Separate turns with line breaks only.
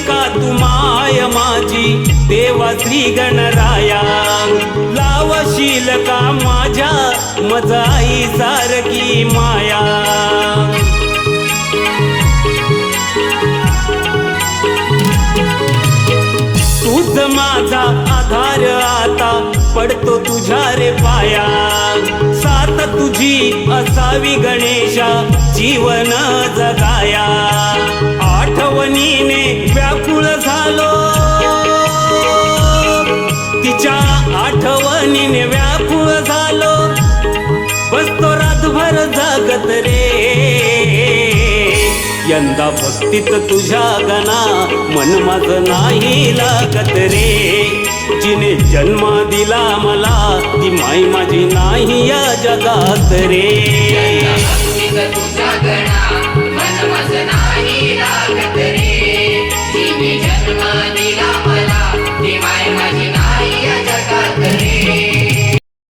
का तू माय माझी? देवा श्री गणराया लावशील का माझ्या मजाई सारखी माया. तुझ माझा आधार आता पडतो तुझ्या रे पाया. सात तुझी असावी गणेशा जीवन जगाया. आठवणीने व्यापूळ झालो. बसतो रातभर जागत रे. यंदा भक्तीत तुझ्या गणा मन माझ नाही लागत रे. जिने जन्म दिला मला ती माई माझी नाही या जगात रे.
तुझ्या गणा मन माझ नाही लागत रे. जिने जन्म दिला